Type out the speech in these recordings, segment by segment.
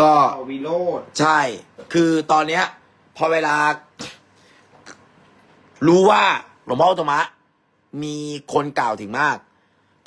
ก็ วิโรดใช่ คือตอนเนี้ย พอเวลา รู้ว่าหลวงพ่ออุตตมะ มีคนกล่าวถึงมาก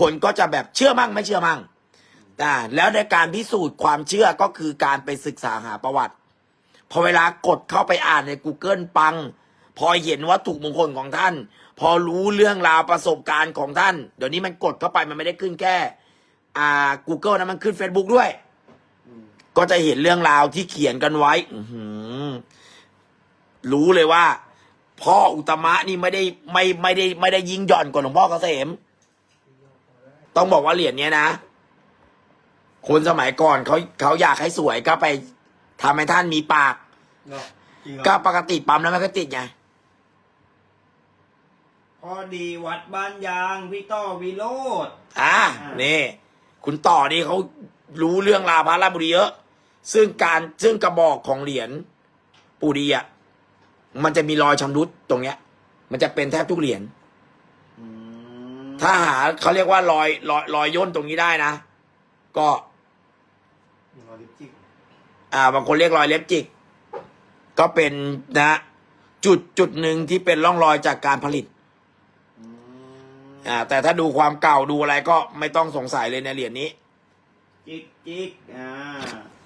คนก็จะแบบเชื่อมั่งไม่เชื่อมั่งอ่าแล้วในการพิสูจน์ความเชื่อก็คือการไปศึกษาหาประวัติ พอเวลากดเข้าไปอ่านใน Google ปัง พอเห็นวัตถุมงคลของท่าน พอรู้เรื่องราวประสบการณ์ของท่าน เดี๋ยวนี้มันกดเข้าไปมันไม่ได้ขึ้นแค่ อ่า Google นะมันขึ้น Facebook ด้วย ก็จะเห็นเรื่องราวที่เขียนกันไว้อื้อหือรู้เลยว่า พ่ออุตมะนี่ไม่ได้ไม่ไม่ได้ ไม่ได้ยิงหย่อนกว่าหลวงพ่อเกษมต้องบอกว่าเหรียญเนี้ยนะ คนสมัยก่อนเขาเขาอยากให้สวยก็ไปทำให้ท่านมีปากเนาะจริงเหรอก็ปกติปั๊มแล้วมันก็ติดไงพอดีวัดบ้านยางพี่ต่อวิโรดอ่าอ่า นี่ คุณต่อนี่เขา รู้เรื่องราวพระราชบุรีเยอะ ซึ่งการซึ่งกระบอกของเหรียญปูดีอะมันจะมีรอยชำรุดตรงเนี้ย มันจะเป็นแทบทุกเหรียญอืมถ้าหาเขาเรียกว่ารอยรอยรอยย่นตรงนี้ได้นะ ก็ รอยลิปจิกอ่าบางคนเรียกรอยเล็บจิก ก็เป็นนะ จุดจุดหนึ่งที่เป็นร่องรอยจากการผลิตอืมอ่าแต่ถ้าดูความเก่าดูอะไรก็ไม่ต้องสงสัยเลยในเหรียญนี้ จิกจิกอ่า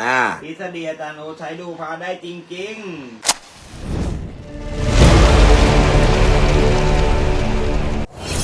อ่าทฤษฎีอาจารย์โอใช้ดูพาได้จริง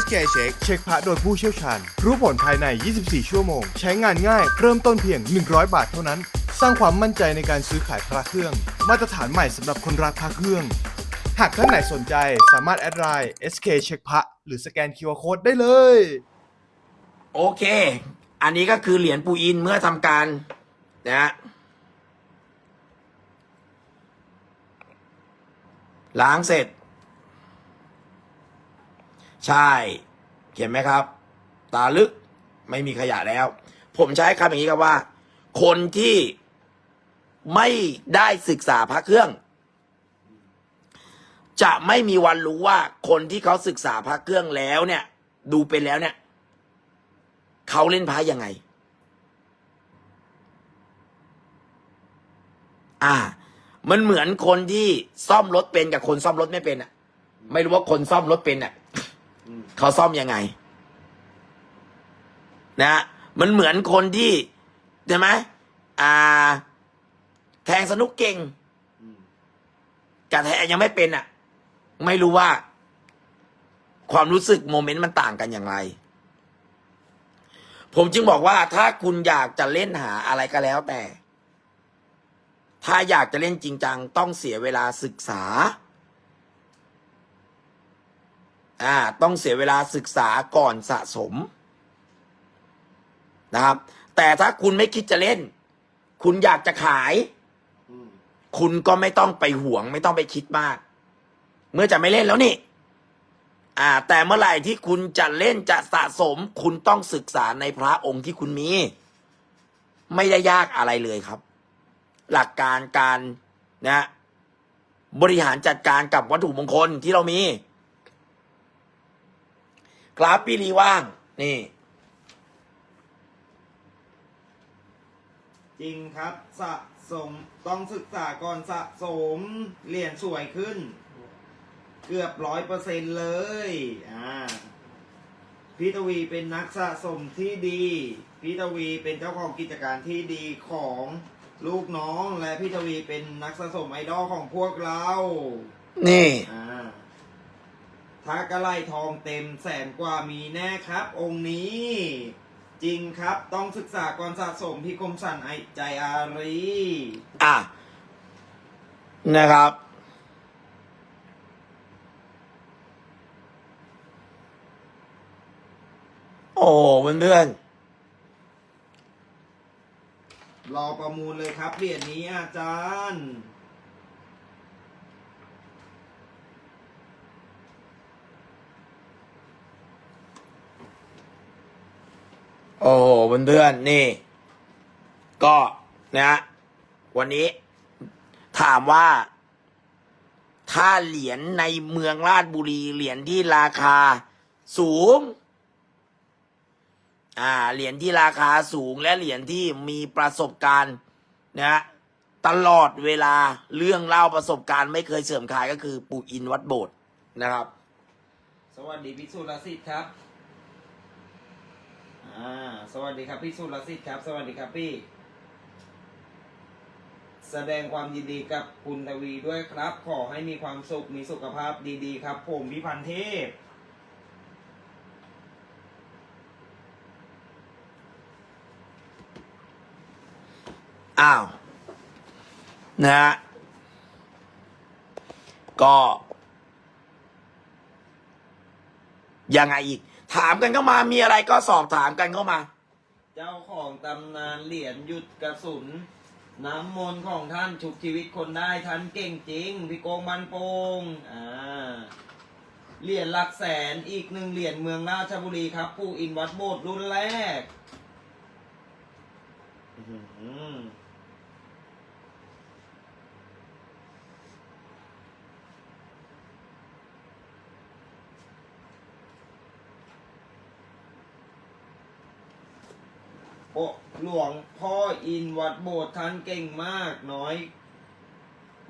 SK Check เช็คพระโดยผู้เชี่ยวชาญ รู้ผลภายใน 24 ชั่วโมง ใช้งานง่าย เริ่มต้นเพียง 100 บาทเท่านั้น สร้างความมั่นใจในการซื้อขายพระเครื่อง มาตรฐานใหม่สำหรับคนรักพระเครื่อง หากท่านไหนสนใจสามารถแอดไลน์ SK เช็คพระหรือสแกน QR Code ได้เลย โอเค อันนี้ก็คือเหรียญปูอินเมื่อทำการนะฮะล้างเสร็จ ใช่ เขียนไหมครับ ตาลึกไม่มีขยะแล้ว ผมใช้คำอย่างนี้ครับว่า คนที่ไม่ได้ศึกษาพระเครื่อง จะไม่มีวันรู้ว่าคนที่เขาศึกษาพระเครื่องแล้วเนี่ย ดูเป็นแล้วเนี่ยเขาเล่นพระยังไง อ่า มันเหมือนคนที่ซ่อมรถเป็นกับคนซ่อมรถไม่เป็นอะ ไม่รู้ว่าคนซ่อมรถเป็นอะ เขาซ่อมยังไง นะ มันเหมือนคนที่ใช่ไหมอ่า แทงสนุกเก่งอืมกับแทงยังไม่เป็นอะ ไม่รู้ว่า ความรู้สึกโมเมนต์มันต่างกันอย่างไร ผมจึงบอกว่าถ้าคุณอยากจะเล่นหาอะไรก็แล้วแต่ ถ้าอยากจะเล่นจริงจัง ต้องเสียเวลาศึกษา อ่าต้องเสียเวลาศึกษาก่อนสะสมนะครับ แต่ถ้าคุณไม่คิดจะเล่น คุณอยากจะขาย คุณก็ไม่ต้องไปห่วง ไม่ต้องไปคิดมาก เมื่อจะไม่เล่นแล้วนี่ อ่า แต่เมื่อไหร่ที่คุณจะเล่นจะสะสม คุณต้องศึกษาในพระองค์ที่คุณมี ไม่ได้ยากอะไรเลยครับ หลักการการนะ บริหารจัดการกับวัตถุมงคลที่เรามี กราฟปีรีว่าง นี่ จริงครับสะสมต้องศึกษาก่อนสะสมเหรียญสวยขึ้น เกือบร้อยเปอร์เซ็นเลย อ่าพี่ทวีเป็นนักสะสมที่ดีพี่ทวีเป็นเจ้าของกิจการที่ดีของลูกน้องและพี่ทวีเป็นนักสะสมไอดอลของพวกเรา นี่ อ่า ถ้ากระไลทองเต็มแสนกว่ามีแน่ครับ องค์นี้ จริงครับต้องศึกษาก่อนสะสมพี่คมสันไอใจอารีอะ นะครับ โอ้เพื่อนรอประมูลเลยครับเหรียญนี้อาจารย์ โอ้โห เพื่อนๆนี่ ก็นะวันนี้ถามว่า ถ้าเหรียญในเมืองราชบุรี เหรียญที่ราคาสูง อ่า เหรียญที่ราคาสูงและเหรียญที่มีประสบการณ์นะตลอดเวลาเรื่องเล่าประสบการณ์ไม่เคยเสื่อมคลายก็คือ ปู่อินวัดโบสถ์นะครับ สวัสดีพี่สุรสิทธิ์ครับ อ่าสวัสดีครับพี่สุรสิทธิ์ครับ สวัสดีครับพี่ แสดงความยินดีกับคุณทวีด้วยครับ ขอให้มีความสุขมีสุขภาพดีๆ ครับ ผมพี่พันธ์เทพอ้าวนะฮะก็ ยังไงอีก ถามกันเข้ามามีอะไรก็สอบถามกันเข้ามา เจ้าของตำนานเหรียญหยุดกระสุน น้ำมนต์ของท่านฉุกชีวิตคนได้ท่านเก่งจริง พี่โกงบันโปงอ่าเหรียญหลักแสนอีกหนึ่งเหรียญเมืองราชบุรีครับปู่อินวัดโบสถ์รุ่นแรก อือหือ หลวงพ่ออินวัดโบสถ์ท่านเก่งมากน้อย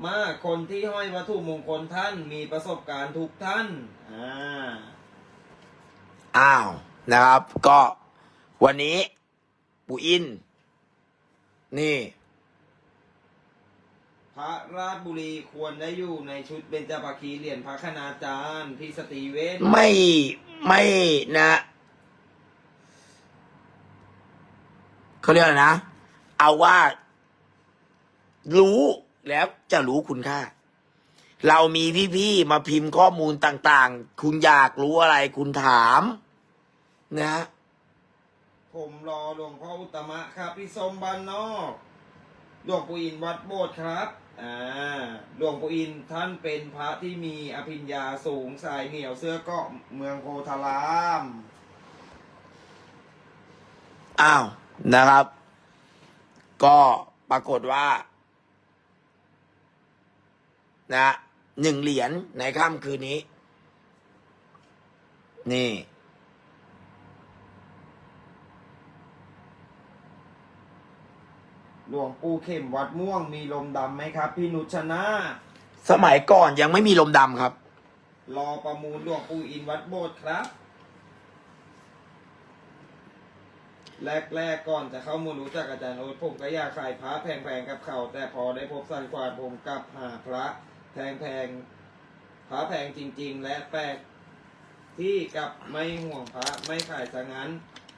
มากคนที่ห้อยวัตถุมงคลท่านมีประสบการณ์ทุกท่านอ่าอ้าวนะครับ ก็วันนี้ปู่อิน นี่ พระราชบุรีควรได้อยู่ในชุดเบญจภาคีเหรียญพระคณาจารย์พี่สตรีเวนไม่ไม่นะ เขาเรียกอะไรนะ เอาว่า รู้แล้วจะรู้คุณค่า เรามีพี่ๆมาพิมพ์ข้อมูลต่าง ๆ คุณอยากรู้อะไรคุณถาม นะ ผมรอหลวงพ่ออุตตมะครับพี่สมบ้านนอกหลวงปู่อินวัดโบสถ์ครับอ่าหลวงปู่อินท่านเป็นพระที่มีอภิญญาสูงสายเหนียวเสื้อเกราะเมืองโพธาราม อ้าว นะครับ ก็ปรากฏว่า นะหนึ่งเหรียญในค่ำคืนนี้ นี่ หลวงปู่เข็มวัดม่วงมีลมดำไหมครับ พี่นุชนาสมัยก่อนยังไม่มีลมดำครับ รอประมูลหลวงปู่อินวัดโบสถ์ครับ แรกๆก่อนจะเข้ามารู้จักอาจารย์โอ๊ตผมก็อยากขายพระแพงๆกับเขา แต่พอได้พบสันควานผมกลับหาพระแพงๆพระแพงจริง ๆ และแปลกที่กับไม่ห่วงพระไม่ขายซะงั้น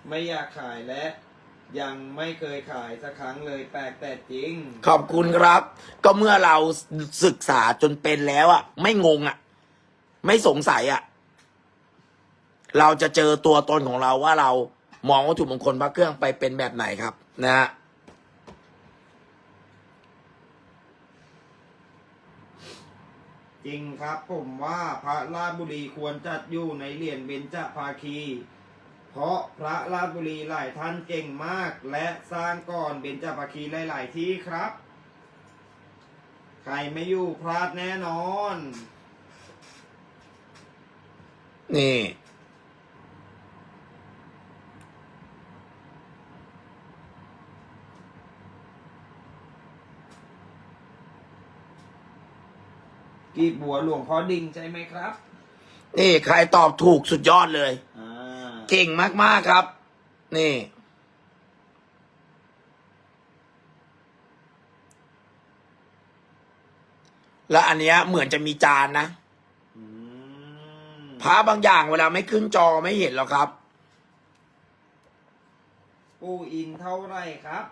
ไม่อยากขายและยังไม่เคยขายสักครั้งเลยแปลกแต่จริง ขอบคุณครับ ก็เมื่อเราศึกษาจนเป็นแล้วอะไม่งงอะไม่สงสัยอะเราจะเจอตัวตนของเราว่าเรา มองวัตถุมงคลพระเครื่องไปเป็นแบบไหนครับนะฮะจริงครับผมว่าพระราชบุรีควรจัดอยู่ในเหรียญเบญจภาคี เพราะพระราชบุรีหลายท่านเก่งมากและสร้างก่อนเบญจภาคีหลาย ๆ ที่ครับ ใครไม่อยู่พลาดแน่นอน นี่ กีบบัวหลวงพ่อดิงใช่ไหมครับนี่ใครตอบถูกสุดยอดเลย อ่าเก่งมากๆครับ นี่ แล้วอันเนี้ยเหมือนจะมีจานนะอืมพระบางอย่างเวลาไม่ขึ้นจอไม่เห็นหรอกครับ ปูอินเท่าไหรครับ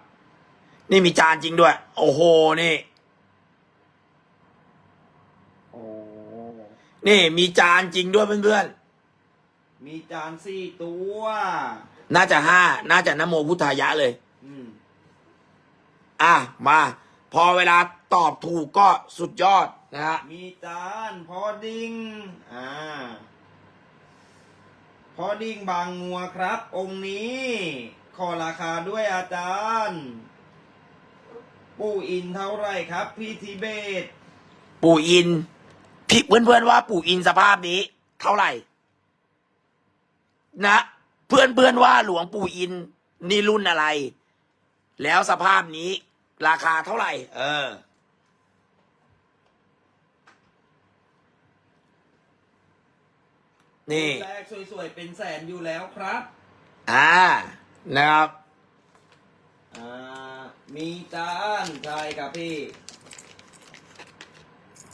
นี่มีจานจริงด้วย โอ้โห นี่ โอ้ นี่มีจานจริงด้วยเพื่อนมีจานสี่ตัว ๆ น่าจะห้า น่าจะนโมพุทธายะเลย อืม อะ มา พอเวลาตอบถูกก็สุดยอดนะฮะ มีจานพอดิงอ่า พอดิงบางงัวครับ องค์นี้ ขอราคาด้วยอาจารย์ ปู่อินเท่าไหรครับ พี่ทิเบต ปู่อิน พี่เพื่อนๆว่าปู่อินสภาพนี้ เท่าไหร่ นะ เพื่อนๆว่าหลวงปู่อินนี่รุ่นอะไร แล้วสภาพนี้ ราคาเท่าไหร่ เออ นี่แรกสวยๆเป็นแสนอยู่แล้วครับ อ่า นะครับ อ่า มีจานใช่ครับพี่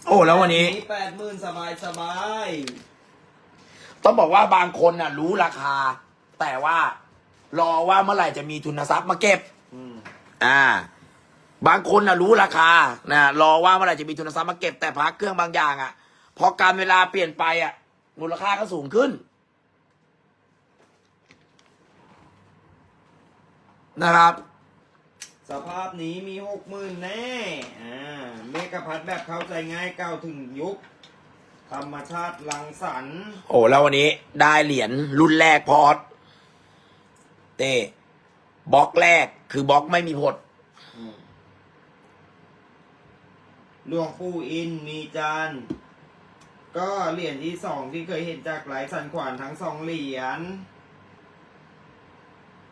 โอ้แล้ววันนี้ แปดหมื่นสบายสบายต้องบอกว่าบางคนน่ะ รู้ราคา แต่ว่ารอว่าเมื่อไหร่จะมีทุนทรัพย์มาเก็บ อืมอ่า บางคนน่ะรู้ราคานะรอว่าเมื่อไหร่จะมีทุนทรัพย์มาเก็บแต่พักเครื่องบางอย่างอะพอการเวลาเปลี่ยนไปอะ มูลค่าก็สูงขึ้น นะครับ สภาพนี้มีหกหมื่นแน่ อ่า เมกะพัดแบบเข้าใจง่ายเก้าถึงยุค ธรรมชาติลังสรรค์โอ้แล้ววันนี้ได้เหรียญรุ่นแรกพอดเต้บล็อกแรกคือบล็อกไม่มีพดอืมหลวงปู่อินมีจานก็เหรียญที่สองที่เคยเห็นจากหลายสันขวานทั้งสองเหรียญ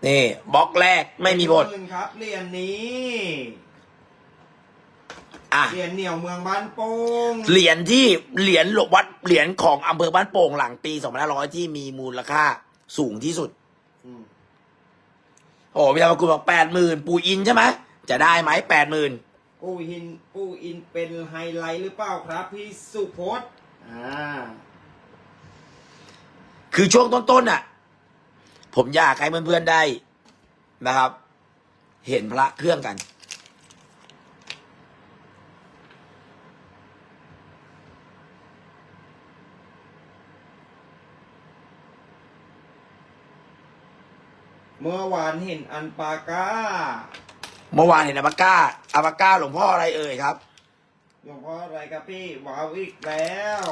นี่บล็อกแรกไม่มีพดหนึ่งครับเหรียญนี้อะเหรียญเหนียวเมืองบ้านโป่งเหรียญที่เหรียญหลบวัดเหรียญของอำเภอบ้านโป่งหลังปี2500ที่มีมูลค่าสูงที่สุดอืมโอ้พี่ธรรมกุลบอกแปดหมื่นปูอินใช่ไหมจะได้ไหมแปดหมื่นปู่อินปู่อินเป็นไฮไลท์หรือเปล่าครับ พี่สุพจน์อ่าคือช่วงต้นๆน่ะ ผมอยากให้เพื่อนๆได้นะครับ เห็นพระเครื่องกัน เมื่อวานเห็นอันปาก้า เมื่อวานเห็นอาบาก้าอาบาก้าหลวงพ่ออะไรเอ่ยครับ หลวงพ่ออะไรครับพี่ว้าวอีกแล้ว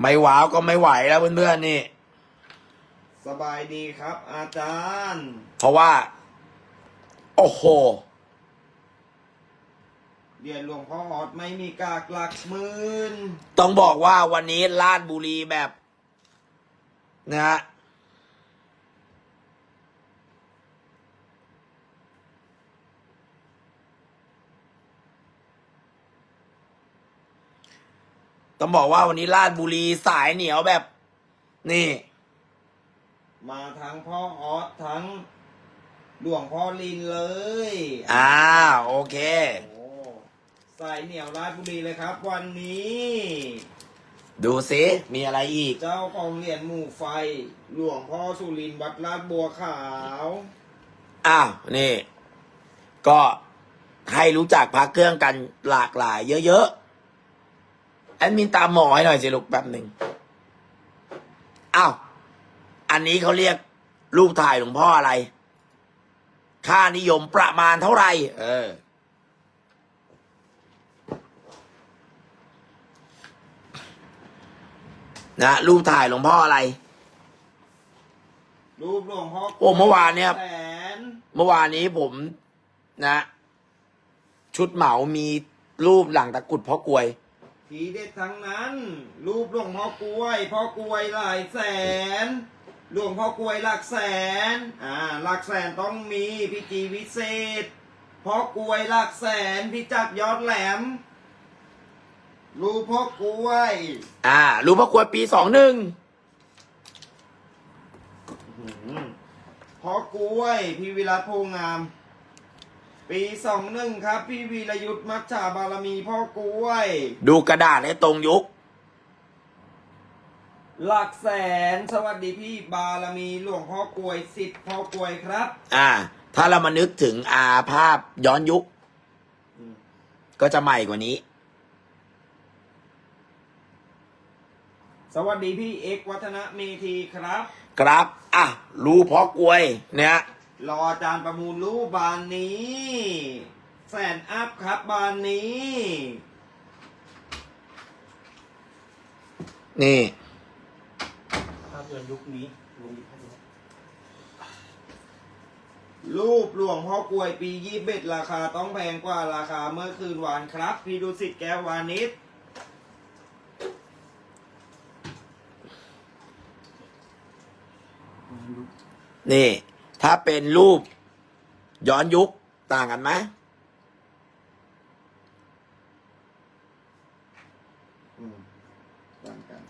ไม่ว้าวก็ไม่ไหวแล้วเพื่อนๆนี่ สบายดีครับ อาจารย์ เพราะว่า โอ้โห เรียนหลวงพ่อออดไม่มีกากหลักหมื่นต้องบอกว่าวันนี้ลาดบุรีแบบนะฮะต้องบอกว่าวันนี้ลาดบุรีสายเหนียวแบบ นี่ มาทั้งพ่อออดทั้งหลวงพ่อลินเลยอ่าโอเค โอ้สายเหนียวราชบุรีเลยครับ วันนี้ ดูสิมีอะไรอีก เจ้าของเหรียญหมู่ไฟ หลวงพ่อสุรินทร์วัดลาดบัวขาว อ้าวนี่ ก็ให้รู้จักพระเครื่องกันหลากหลาย เยอะๆแอดมินตามหมอให้หน่อยสิลูกแป๊บหนึ่งอ้าว อันนี้เขาเรียกรูปถ่ายหลวงพ่ออะไร ค่านิยมประมาณเท่าไหร่ เออ นะรูปถ่ายหลวงพ่ออะไร รูปหลวงพ่อโอ้เมื่อวานเนี่ย แสนเมื่อวานนี้ผมนะ ชุดเหมามีรูปหลังตะกรุดพ่อกลวย ทีเด็ดทั้งนั้น รูปหลวงพ่อกล้วยพ่อกล้วยหลายแสน หลวงพ่อกล้วยหลักแสน อ่าหลักแสนต้องมีพี่จีวิเศษพ่อกล้วยหลักแสนพี่จักรยอดแหลมรูปพ่อกล้วย อ่ารูปพ่อกลวยปีสองหนึ่งพ่อกล้วยพี่วิรัตโพงาม ปีสองหนึ่งครับ พี่วีรยุทธ์มัชชาบารมีพ่อกล้วย ดูกระดาษให้ตรงยุค หลักแสนสวัสดีพี่บารมีหลวงพ่อกล้วยสิทธิ์พ่อกล้วยครับ อ่า ถ้าเรามานึกถึงอาภาพย้อนยุคก็จะใหม่กว่านี้ สวัสดีพี่เอกวัฒนะเมธีครับ ครับ อะ รูปพ่อกลวย เนี่ย รออาจารย์ประมูลรูปบานนี้ แสนอัพครับบานนี้ นี่ภาพ ยนตร์ยุคนี้ลงอีกภาพยนตร์รูปหลวงพ่อกลวยปียี่เบ็ดราคาต้องแพงกว่าราคาเมื่อคืนวานครับ พี่ดุสิตแก้ววานิชนี่ ถ้าเป็นรูป ย้อนยุคต่างกันไหม อืมต่างกัน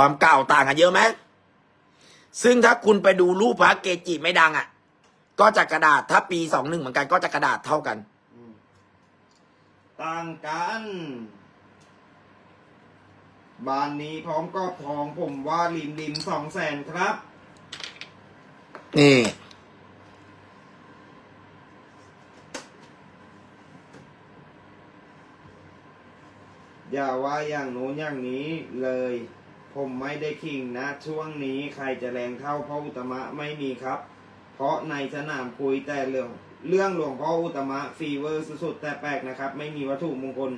ความเก่าต่างกันเยอะไหมซึ่งถ้าคุณไปดูรูปพระเกจิไม่ดังอะ่ะ ก็จะกระดาษถ้าปีสองหนึ่งเหมือนกันก็จะกระดาษเท่ากันอืมต่างกัน บานนี้พร้อมก็ทองผมว่าริมริมสองแสนครับ นี่ อย่าว่าอย่างโน้นอย่างนี้เลย ผมไม่ได้ขิงนะ ช่วงนี้ใครจะแรงเท่าพ่ออุตมะไม่มีครับ เพราะในสนามคุยแต่เรื่องเรื่องหลวงพ่ออุตมะฟีเวอร์สุดๆแต่แปลกนะครับ ไม่มีวัตถุมงคล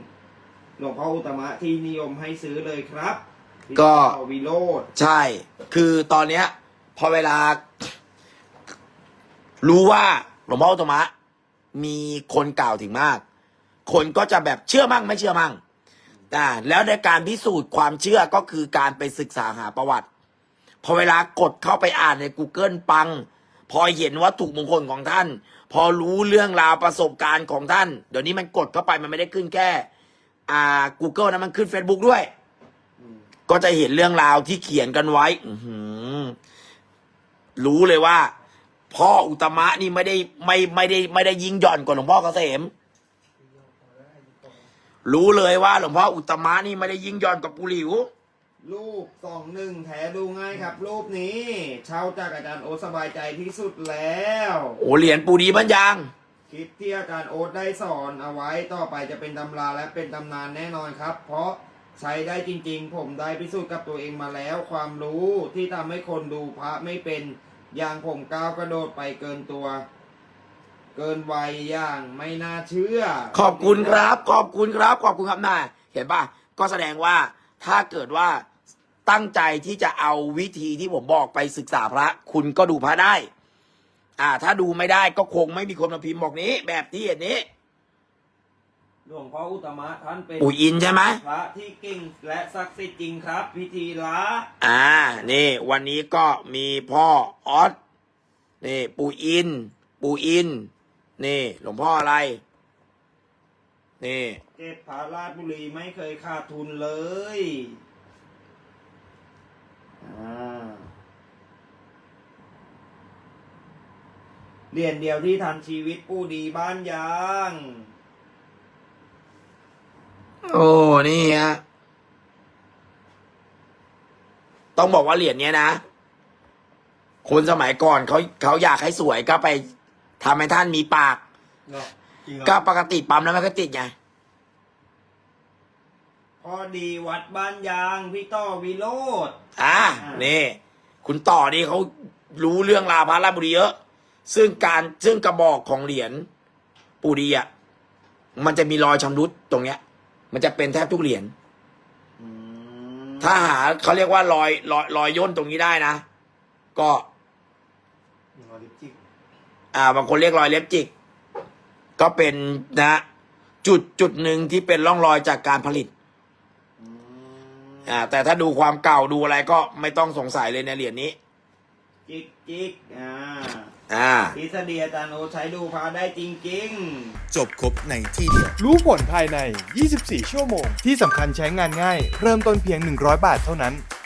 หลวงพ่ออุตมะที่นิยมให้ซื้อเลยครับก็พี่ต่อวิโรธใช่ คือตอนเนี้ย พอเวลา รู้ว่าหลวงพ่ออุตมะมีคนกล่าวถึงมาก คนก็จะแบบเชื่อมั่งไม่เชื่อมั่ง อ่าแล้วในการพิสูจน์ความเชื่อก็คือการไปศึกษาหาประวัติ พอเวลากดเข้าไปอ่านใน Google ปัง พอเห็นวัตถุมงคลของท่าน พอรู้เรื่องราวประสบการณ์ของท่าน เดี๋ยวนี้มันกดเข้าไปมันไม่ได้ขึ้นแค่อ่า Google นะมันขึ้น Facebook ด้วย ก็จะเห็นเรื่องราวที่เขียนกันไว้อืรู้เลยว่า พ่ออุตมะนี่ไม่ได้ไม่ไม่ได้ไม่ได้ยิงหย่อนกว่าหลวงพ่อเกษม รู้เลยว่าหลวงพ่ออุตมะนี่ไม่ได้ยิงหย่อนกับปูหลิว รูปสองหนึ่งแถดูง่ายครับ รูปนี้เช่าจากอาจารย์โอตสบายใจที่สุดแล้ว โอ้เหรียญปูดีบ้านยาง คลิปที่อาจารย์โอ๊ตได้สอนเอาไว้ต่อไปจะเป็นตำราและเป็นตำนานแน่นอนครับ เพราะใช้ได้จริงๆ ผมได้พิสูจน์กับตัวเองมาแล้ว ความรู้ที่ทำให้คนดูพระไม่เป็นอย่างผมก้าวกระโดดไปเกินตัว เกินวัยอย่างไม่น่าเชื่อ ขอบคุณครับ ขอบคุณครับ ขอบคุณครับนาเห็นป่ะ ก็แสดงว่าถ้าเกิดว่าตั้งใจที่จะเอาวิธีที่ผมบอกไปศึกษาพระ คุณก็ดูพระได้ อ่า ถ้าดูไม่ได้ก็คงไม่มีคนมาพิมพ์บอกนี้ แบบที่เห็นนี้ หลวงพ่ออุตตมะท่านเป็นปู่อินใช่ไหม พระที่เก่งและศักดิ์สิทธิ์จริงครับ พิธีละอ่า นี่ วันนี้ก็มีพ่อออสนี่ ปู่อิน ปู่อิน นี่ หลวงพ่ออะไร นี่เก็บพระราชบุรีไม่เคยขาดทุนเลยอ่าเหรียญเดียวที่ทันชีวิตผู้ดีบ้านยาง โอ้ นี่ฮะ ต้องบอกว่าเหรียญเนี้ยนะ คนสมัยก่อนเขาเขาอยากให้สวยก็ไป ทำให้ท่านมีปากเนาะจริงเหรอก็ปกติปั๊มแล้วมันก็ติดไง พอดีวัดบ้านยางพี่ต้อวิโรธ อ่า อ่านี่ คุณต่อนี่เขารู้เรื่องราวพระราชบุรีเยอะ ซึ่งการซึ่งกระบอกของเหรียญปูดีอะ มันจะมีรอยชำรุดตรงเนี้ย มันจะเป็นแทบทุกเหรียญ อืมถ้าหาเขาเรียกว่ารอยรอยรอยย่นตรงนี้ได้นะ ก็อย่างเราลิปจิก อ่าบางคนเรียกรอยเล็บจิก ก็เป็นนะ จุดจุดหนึ่งที่เป็นร่องรอยจากการผลิตอืมอ่าแต่ถ้าดูความเก่าดูอะไรก็ไม่ต้องสงสัยเลยในเหรียญนี้ จิกจิกอ่าอ่า ทฤษฎีอาจารย์โอใช้ดูพระได้จริง จบครบในที่เดียว รู้ผลภายใน 24 ชั่วโมง ที่สำคัญใช้งานง่าย เริ่มต้นเพียง 100 บาทเท่านั้น